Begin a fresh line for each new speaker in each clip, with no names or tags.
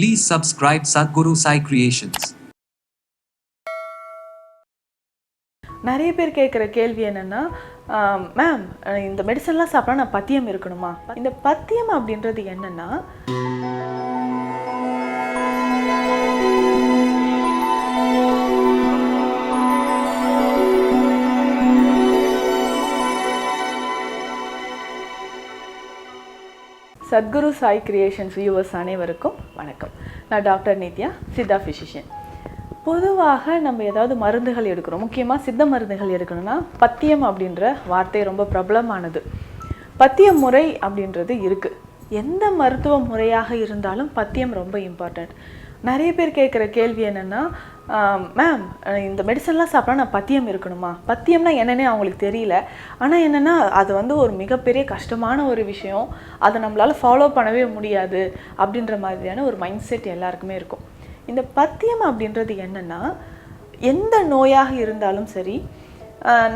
Please subscribe Sadhguru Sai Creations.
நிறைய பேர் கேட்குற கேள்வி என்னென்னா மேம் இந்த மெடிசன்லாம் சாப்பிட்டா நான் பத்தியம் இருக்கணுமா இந்த பத்தியம் அப்படின்றது என்னென்னா சத்குரு சாய் கிரியேஷன்ஸ் வியூவர்ஸ் அனைவருக்கும் வணக்கம். நான் டாக்டர் நித்யா சித்தா ஃபிசிஷியன் பொதுவாக நம்ம ஏதாவது மருந்துகள் எடுக்கிறோம். முக்கியமாக சித்த மருந்துகள் எடுக்கணும்னா பத்தியம் அப்படின்ற வார்த்தை ரொம்ப பிரபலமானது. பத்திய முறை அப்படின்றது இருக்குது எந்த மருத்துவ முறையாக இருந்தாலும் பத்தியம் ரொம்ப இம்பார்ட்டண்ட் நிறைய பேர் கேட்குற கேள்வி என்னென்னா மேம் இந்த மெடிசன்லாம் சாப்பிட்டா நான் பத்தியம் இருக்கணுமா? பத்தியம்னா என்னன்னே அவங்களுக்கு தெரியல. ஆனால் என்னென்னா அது வந்து ஒரு மிகப்பெரிய கஷ்டமான ஒரு விஷயம். அதை நம்மளால் ஃபாலோ பண்ணவே முடியாது அப்படின்ற மாதிரியான ஒரு மைண்ட் செட் எல்லாருக்குமே இருக்கும். இந்த பத்தியம் அப்படின்றது என்னென்னா எந்த நோயாக இருந்தாலும் சரி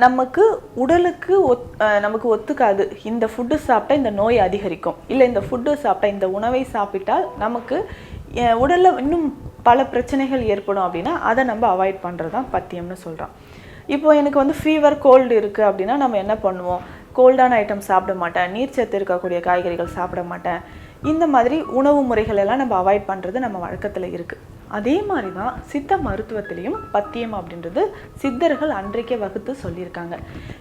நமக்கு உடலுக்கு ஒத் நமக்கு ஒத்துக்காது. இந்த ஃபுட்டு சாப்பிட்டா இந்த நோய் அதிகரிக்கும். இல்லை இந்த ஃபுட்டு சாப்பிட்டா இந்த உணவை சாப்பிட்டால் நமக்கு உடலில் இன்னும் பல பிரச்சனைகள் ஏற்படும் அப்படின்னா அதை நம்ம அவாய்ட் பண்ணுறது தான் பத்தியம்னு சொல்கிறோம் இப்போ எனக்கு வந்து ஃபீவர் கோல்டு இருக்குது அப்படின்னா நம்ம என்ன பண்ணுவோம்? கோல்டான ஐட்டம் சாப்பிட மாட்டேன். நீர் சத்து இருக்கக்கூடிய காய்கறிகள் சாப்பிட மாட்டேன். இந்த மாதிரி உணவு முறைகள் எல்லாம் நம்ம அவாய்ட் பண்ணுறது நம்ம வழக்கத்தில் இருக்குது அதே மாதிரி தான் சித்த மருத்துவத்திலையும் பத்தியம் அப்படின்றது சித்தர்கள் அன்றைக்கே வகுத்து சொல்லியிருக்காங்க.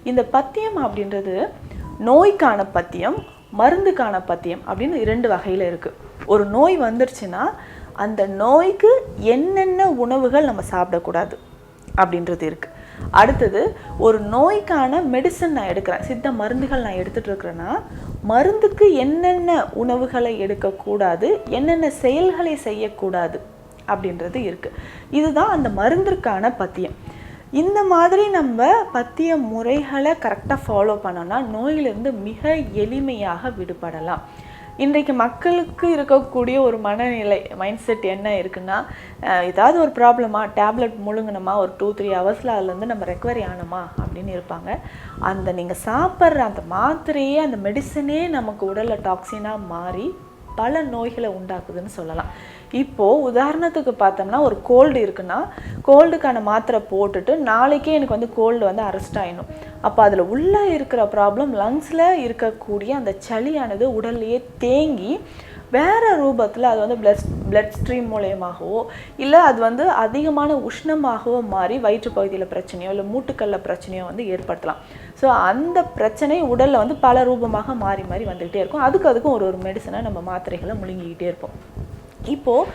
இந்த பத்தியம் அப்படின்றது நோய்க்கான பத்தியம் மருந்துக்கான பத்தியம் அப்படின்னு இரண்டு வகையில் இருக்குது ஒரு நோய் வந்துருச்சுன்னா அந்த நோய்க்கு என்னென்ன உணவுகள் நம்ம சாப்பிடக்கூடாது அப்படின்றது இருக்குது அடுத்தது ஒரு நோய்க்கான மெடிசன் நான் எடுக்கிறேன். சித்த மருந்துகள் நான் எடுத்துகிட்டு இருக்கிறேன்னா மருந்துக்கு என்னென்ன உணவுகளை எடுக்கக்கூடாது என்னென்ன செயல்களை செய்யக்கூடாது அப்படின்றது இருக்குது இதுதான் அந்த மருந்திற்கான பத்தியம். இந்த மாதிரி நம்ம பத்திய முறைகளை கரெக்டாக ஃபாலோ பண்ணோன்னா நோயிலிருந்து மிக எளிமையாக விடுபடலாம். இன்றைக்கு மக்களுக்கு இருக்கக்கூடிய ஒரு மனநிலை மைண்ட் செட் என்ன இருக்குன்னா ஏதாவது ஒரு ப்ராப்ளமா டேப்லெட் முழுங்கினோமா ஒரு டூ த்ரீ ஹவர்ஸில் அதுலேருந்து நம்ம ரெக்கவரி ஆனோமா அப்படின்னு இருப்பாங்க. அந்த நீங்கள் சாப்பிட்ற அந்த மாத்திரையே அந்த மெடிசனே நமக்கு உடலில் டாக்ஸினாக மாறி பல நோய்களை உண்டாக்குதுன்னு சொல்லலாம். இப்போது உதாரணத்துக்கு பார்த்தோம்னா ஒரு கோல்டு இருக்குன்னா கோல்டுக்கான மாத்திரை போட்டுட்டு நாளைக்கே எனக்கு வந்து கோல்டு வந்து அரெஸ்ட் ஆகிடும் அப்போ அதில் உள்ளே இருக்கிற ப்ராப்ளம் லங்ஸில் இருக்கக்கூடிய அந்த சளியானது உடல்லையே தேங்கி வேறு ரூபத்தில் அது வந்து பிளட் பிளட் ஸ்ட்ரீம் மூலயமாகவோ இல்லை அது வந்து அதிகமான உஷ்ணமாகவோ மாறி வயிற்று பகுதியில் பிரச்சனையோ இல்லை மூட்டுக்கல்ல பிரச்சனையோ வந்து ஏற்படுத்தலாம். ஸோ அந்த பிரச்சனை உடலில் வந்து பல ரூபமாக மாறி மாறி வந்துக்கிட்டே இருக்கும். அதுக்கு அதுக்கும் ஒரு ஒரு மெடிசனை நம்ம மாத்திரைகளை முழுங்கிக்கிட்டே இருப்போம். இப்போது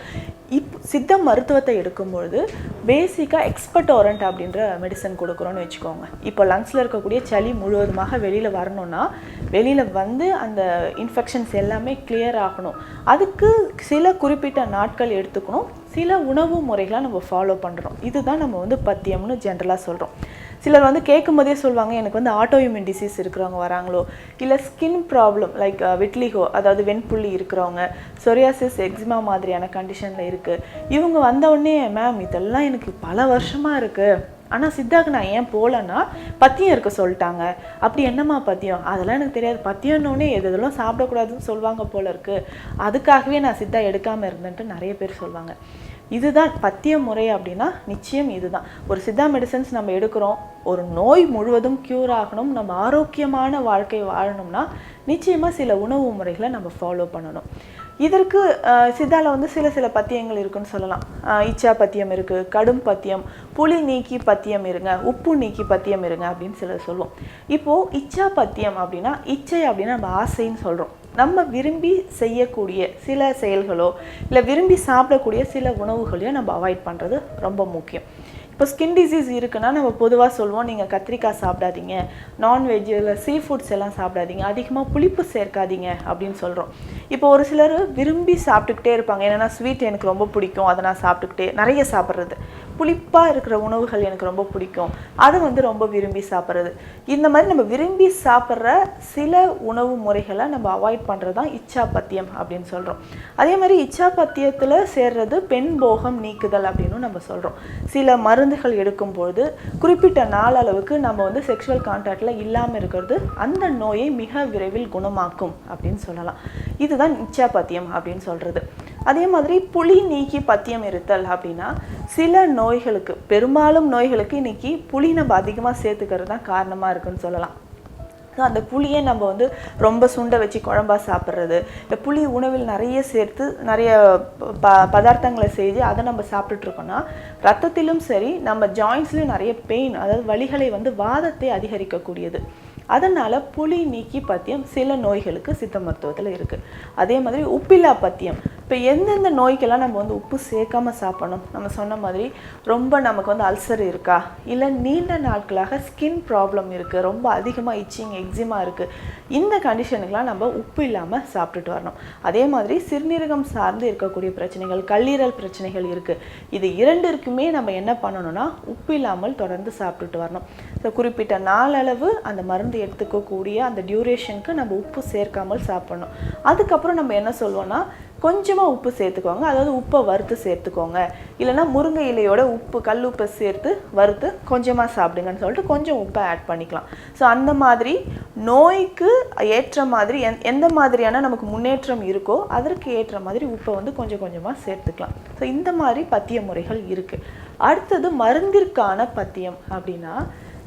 இப் சித்த மருத்துவத்தை எடுக்கும்பொழுது பேசிக்காக எக்ஸ்பர்ட் ஓரண்ட் அப்படின்ற மெடிசன் கொடுக்குறோன்னு வச்சுக்கோங்க. இப்போ லங்ஸில் இருக்கக்கூடிய சளி முழுவதுமாக வெளியில் வரணும்னா வெளியில் வந்து அந்த இன்ஃபெக்ஷன்ஸ் எல்லாமே கிளியர் ஆகணும். அதுக்கு சில குறிப்பிட்ட நாட்கள் எடுத்துக்கணும். சில உணவு முறைகளை நம்ம ஃபாலோ பண்ணுறோம் இதுதான் நம்ம வந்து பத்தியம்னு ஜென்ரலாக சொல்கிறோம் சிலர் வந்து கேட்கும் போதே சொல்லுவாங்க எனக்கு வந்து ஆட்டோஇம்யூன் டிசீஸ் இருக்கிறவங்க வராங்களோ? இல்லை ஸ்கின் ப்ராப்ளம் லைக் விட்லிகோ அதாவது வெண்புள்ளி இருக்கிறவங்க சொரியாசிஸ் எக்ஸிமா மாதிரியான கண்டிஷனில் இருக்குது இவங்க வந்தவுடனே மேம் இதெல்லாம் எனக்கு பல வருஷமாக இருக்குது ஆனால் சித்தாக்கு நான் ஏன் போகலன்னா பத்தியம் இருக்க சொல்லிட்டாங்க. அப்படி என்னம்மா பத்தியம்? அதெல்லாம் எனக்கு தெரியாது. பத்தியம்னோடனே எது எதெல்லாம் சாப்பிடக்கூடாதுன்னு சொல்லுவாங்க போல இருக்குது அதுக்காகவே நான் சித்தா எடுக்காமல் இருந்தேன்ட்டு நிறைய பேர் சொல்லுவாங்க இதுதான் பத்திய முறை அப்படின்னா நிச்சயம் இதுதான். ஒரு சித்தா மெடிசன்ஸ் நம்ம எடுக்கிறோம் ஒரு நோய் முழுவதும் க்யூர் ஆகணும் நம்ம ஆரோக்கியமான வாழ்க்கை வாழணும்னா நிச்சயமாக சில உணவு முறைகளை நம்ம ஃபாலோ பண்ணணும். இதற்கு அஹ், சித்தால வந்து சில சில பத்தியங்கள் இருக்குன்னு சொல்லலாம். இச்சா பத்தியம் இருக்குது கடும் பத்தியம் புளி நீக்கி பத்தியம் இருங்க உப்பு நீக்கி பத்தியம் இருங்க அப்படின்னு சிலர் சொல்லுவோம். இப்போது இச்சா பத்தியம் அப்படின்னா இச்சை அப்படின்னா நம்ம ஆசைன்னு சொல்கிறோம் நம்ம விரும்பி செய்யக்கூடிய சில செயல்களோ இல்லை விரும்பி சாப்பிடக்கூடிய சில உணவுகளையோ நம்ம அவாய்ட் பண்ணுறது ரொம்ப முக்கியம். இப்போ ஸ்கின் டிசீஸ் இருக்குன்னா நம்ம பொதுவாக சொல்லுவோம் நீங்கள் கத்திரிக்காய் சாப்பிடாதீங்க நான்வெஜ் இல்லை சீ ஃபுட்ஸ் எல்லாம் சாப்பிடாதீங்க அதிகமாக புளிப்பு சேர்க்காதீங்க அப்படின்னு சொல்கிறோம் இப்போ ஒரு சிலர் விரும்பி சாப்பிட்டுக்கிட்டே இருப்பாங்க. என்னென்னா ஸ்வீட் எனக்கு ரொம்ப பிடிக்கும் அதை நான் சாப்பிட்டுக்கிட்டே நிறைய சாப்பிட்றது. புளிப்பாக இருக்கிற உணவுகள் எனக்கு ரொம்ப பிடிக்கும். அதை வந்து ரொம்ப விரும்பி சாப்பிட்றது. இந்த மாதிரி நம்ம விரும்பி சாப்பிட்ற சில உணவு முறைகளை நம்ம அவாய்ட் பண்ணுறது தான் இச்சாபத்தியம் அப்படின்னு சொல்கிறோம் அதே மாதிரி இச்சாபத்தியத்தில் சேர்றது பெண் போகம் நீக்குதல் அப்படின்னு நம்ம சொல்கிறோம் சில மருந்துகள் எடுக்கும்பொழுது குறிப்பிட்ட நாள் அளவுக்கு நம்ம வந்து செக்ஷுவல் கான்டாக்டில் இல்லாமல் இருக்கிறது அந்த நோயை மிக விரைவில் குணமாக்கும் அப்படின்னு சொல்லலாம். இதுதான் இச்சாபத்தியம் அப்படின்னு சொல்கிறது அதே மாதிரி புளி நீக்கி பத்தியம் இருத்தல் அப்படின்னா சில நோய்களுக்கு பெரும்பாலும் நோய்களுக்கு இன்னைக்கு புளி நம்ம அதிகமாக சேர்த்துக்கிறது தான் காரணமாக இருக்குன்னு சொல்லலாம். ஸோ அந்த புளியை நம்ம வந்து ரொம்ப சுண்டை வச்சு குழம்பா சாப்பிட்றது இந்த புளி உணவில் நிறைய சேர்த்து நிறைய ப பதார்த்தங்களை செய்து அதை நம்ம சாப்பிட்டுட்டு இருக்கோம்னா ரத்தத்திலும் சரி நம்ம ஜாயின்ஸ்லையும் நிறைய பெயின் அதாவது வலிகளை வந்து வாதத்தை அதிகரிக்கக்கூடியது. அதனால் புளி நீக்கி பத்தியம் சில நோய்களுக்கு சித்த மருத்துவத்தில் இருக்குது அதே மாதிரி உப்பில்லா பத்தியம் இப்போ எந்தெந்த நோய்க்கெல்லாம் நம்ம வந்து உப்பு சேர்க்காம சாப்பிடணும்? நம்ம சொன்ன மாதிரி ரொம்ப நமக்கு வந்து அல்சர் இருக்கா? இல்லை நீண்ட நாட்களாக ஸ்கின் ப்ராப்ளம் இருக்குது ரொம்ப அதிகமாக இச்சிங் எக்ஸிமா இருக்குது இந்த கண்டிஷனுக்கெலாம் நம்ம உப்பு இல்லாமல் சாப்பிட்டுட்டு வரணும். அதே மாதிரி சிறுநீரகம் சார்ந்து இருக்கக்கூடிய பிரச்சனைகள் கல்லீரல் பிரச்சனைகள் இருக்குது இது இரண்டிற்குமே நம்ம என்ன பண்ணணும்னா உப்பு இல்லாமல் தொடர்ந்து சாப்பிட்டுட்டு வரணும். ஸோ குறிப்பிட்ட நாளளவு அந்த மருந்து எடுத்துக்கக்கூடிய அந்த டியூரேஷனுக்கு நம்ம உப்பு சேர்க்காமல் சாப்பிடணும். அதுக்கப்புறம் நம்ம என்ன சொல்லுவோம்னா கொஞ்சமாக உப்பு சேர்த்துக்கோங்க. அதாவது உப்பை வறுத்து சேர்த்துக்கோங்க. இல்லைன்னா முருங்கை இலையோட உப்பு கல் உப்பை சேர்த்து வறுத்து கொஞ்சமாக சாப்பிடுங்கன்னு சொல்லிட்டு கொஞ்சம் உப்பை ஆட் பண்ணிக்கலாம். ஸோ அந்த மாதிரி நோய்க்கு ஏற்ற மாதிரி எந் எந்த மாதிரியான நமக்கு முன்னேற்றம் இருக்கோ அதற்கு ஏற்ற மாதிரி உப்பை வந்து கொஞ்சம் கொஞ்சமாக சேர்த்துக்கலாம். ஸோ இந்த மாதிரி பத்திய முறைகள் இருக்குது அடுத்தது மருந்திற்கான பத்தியம் அப்படின்னா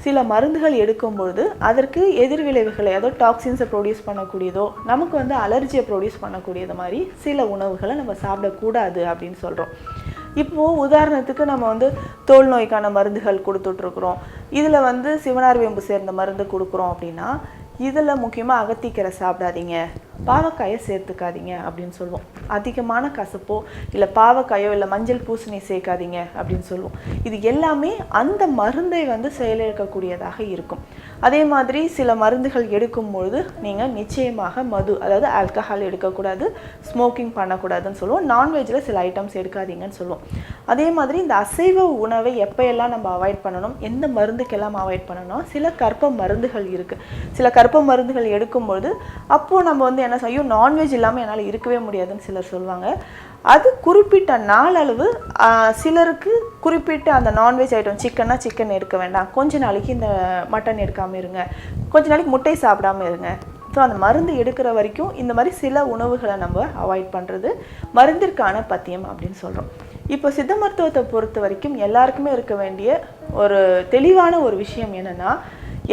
சில மருந்துகள் எடுக்கும்பொழுது அதற்கு எதிர்விளைவுகளை ஏதோ டாக்ஸின்ஸை ப்ரொடியூஸ் பண்ணக்கூடியதோ நமக்கு வந்து அலர்ஜியை ப்ரொடியூஸ் பண்ணக்கூடியது மாதிரி சில உணவுகளை நம்ம சாப்பிடக்கூடாது அப்படின்னு சொல்கிறோம் இப்போது உதாரணத்துக்கு நம்ம வந்து தோல் நோய்க்கான மருந்துகள் கொடுத்துட்ருக்குறோம். இதில் வந்து சிவனார் வேம்பு சேர்ந்த மருந்து கொடுக்குறோம் அப்படின்னா இதில் முக்கியமாக அகத்திக்கரை சாப்பிடாதீங்க. பாவக்காயை சேர்த்துக்காதீங்க அப்படின்னு சொல்லுவோம் அதிகமான கசப்போ இல்லை பாவக்காயோ இல்லை மஞ்சள் பூசணி சேர்க்காதீங்க அப்படின்னு சொல்லுவோம் இது எல்லாமே அந்த மருந்தை வந்து செயலிழக்கக்கூடியதாக இருக்கும். அதே மாதிரி சில மருந்துகள் எடுக்கும் பொழுது நீங்கள் நிச்சயமாக மது அதாவது ஆல்கஹால் எடுக்கக்கூடாது ஸ்மோக்கிங் பண்ணக்கூடாதுன்னு சொல்லுவோம். நான்வெஜ்ஜில் சில ஐட்டம்ஸ் எடுக்காதீங்கன்னு சொல்லுவோம். அதே மாதிரி இந்த அசைவ உணவை எப்போயெல்லாம் நம்ம அவாய்ட் பண்ணணும் எந்த மருந்துக்கெல்லாம் அவாய்ட் பண்ணணும் சில கற்ப மருந்துகள் இருக்குது சில கற்ப மருந்துகள் எடுக்கும்பொழுது அப்போது நம்ம வந்து என்ன செய்யும்? நான்வெஜ் இல்லாமல் என்னால் இருக்கவே முடியாதுன்னு சிலர் சொல்லுவாங்க அது குறிப்பிட்ட நாளளவு சிலருக்கு குறிப்பிட்ட அந்த நான்வெஜ் ஐட்டம் சிக்கன்னா சிக்கன் எடுக்க வேண்டாம். கொஞ்ச நாளைக்கு இந்த மட்டன் எடுக்காமல் இருங்க. கொஞ்ச நாளைக்கு முட்டை சாப்பிடாம இருங்க. ஸோ அந்த மருந்து எடுக்கிற வரைக்கும் இந்த மாதிரி சில உணவுகளை நம்ம அவாய்ட் பண்ணுறது மருந்திற்கான பத்தியம் அப்படின்னு சொல்கிறோம் இப்போ சித்த மருத்துவத்தை பொறுத்த வரைக்கும் எல்லாருக்குமே இருக்க வேண்டிய ஒரு தெளிவான ஒரு விஷயம் என்னென்னா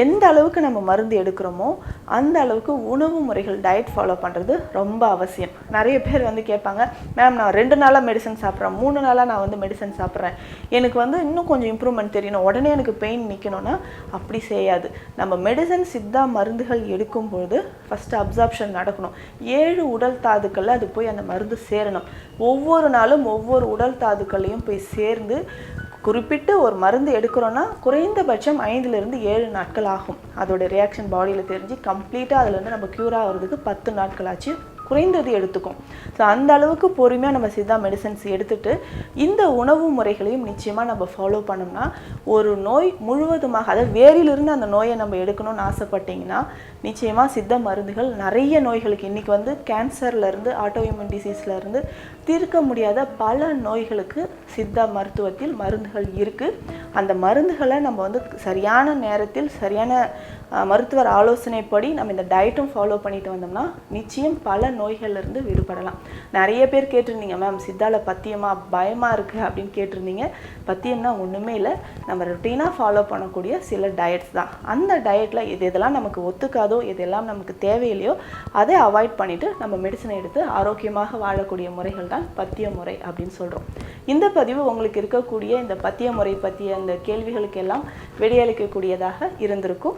எந்த அளவுக்கு நம்ம மருந்து எடுக்கிறோமோ அந்த அளவுக்கு உணவு முறைகள் டயட் ஃபாலோ பண்ணுறது ரொம்ப அவசியம். நிறைய பேர் வந்து கேட்பாங்க மேம் நான் ரெண்டு நாளாக மெடிசன் சாப்பிட்றேன் மூணு நாளாக நான் வந்து மெடிசன் சாப்பிட்றேன். எனக்கு வந்து இன்னும் கொஞ்சம் இம்ப்ரூவ்மெண்ட் தெரியணும். உடனே எனக்கு பெயின் நிற்கணும்னா அப்படி செய்யாது. நம்ம மெடிசன் சித்தா மருந்துகள் எடுக்கும் பொழுது ஃபஸ்ட்டு அப்சார்ப்ஷன் நடக்கணும். ஏழு உடல் தாதுக்களில் அது போய் அந்த மருந்து சேரணும். ஒவ்வொரு நாளும் ஒவ்வொரு உடல் தாதுக்களையும் போய் சேர்ந்து குறிப்பிட்டு ஒரு மருந்து எடுக்கிறோன்னா குறைந்தபட்சம் ஐந்துலேருந்து ஏழு நாட்கள் ஆகும். அதோட ரியாக்ஷன் பாடியில் தெரிஞ்சு கம்ப்ளீட்டாக அதுலேருந்து நம்ம க்யூர் ஆகிறதுக்கு பத்து நாட்கள் ஆச்சு குறைந்தது எடுத்துக்கும். ஸோ அந்த அளவுக்கு பொறுமையாக நம்ம சித்தா மெடிசன்ஸ் எடுத்துட்டு இந்த உணவு முறைகளையும் நிச்சயமாக நம்ம ஃபாலோ பண்ணோம்னா ஒரு நோய் முழுவதுமாக அதாவது வேரிலிருந்து அந்த நோயை நம்ம எடுக்கணும்னு ஆசைப்பட்டீங்கன்னா நிச்சயமாக சித்த மருந்துகள் நிறைய நோய்களுக்கு இன்றைக்கி வந்து கேன்சர்லேருந்து ஆட்டோஇம்யூன் டிசீஸ்லேருந்து தீர்க்க முடியாத பல நோய்களுக்கு சித்தா மருத்துவத்தில் மருந்துகள் இருக்குது அந்த மருந்துகளை நம்ம வந்து சரியான நேரத்தில் சரியான மருத்துவர் ஆலோசனைப்படி நம்ம இந்த டயட்டும் ஃபாலோ பண்ணிட்டு வந்தோம்னா நிச்சயம் பல நோய்கள்லேருந்து விடுபடலாம். நிறைய பேர் கேட்டிருந்தீங்க மேம் சித்தால பத்தியமா பயமாக இருக்குது அப்படின்னு கேட்டிருந்தீங்க. பத்தியம்னா ஒன்றுமே இல்லை. நம்ம ருட்டீனாக ஃபாலோ பண்ணக்கூடிய சில டயட்ஸ் தான். அந்த டயட்டில் எது எதெல்லாம் நமக்கு ஒத்துக்காதோ எதெல்லாம் நமக்கு தேவையில்லையோ அதை அவாய்ட் பண்ணிவிட்டு நம்ம மெடிசனை எடுத்து ஆரோக்கியமாக வாழக்கூடிய முறைகள் தான் பத்திய முறை அப்படின்னு சொல்கிறோம் இந்த பதிவு உங்களுக்கு இருக்கக்கூடிய இந்த பத்திய முறை பற்றிய இந்த கேள்விகளுக்கெல்லாம் விடையளிக்கக்கூடியதாக இருந்திருக்கும்.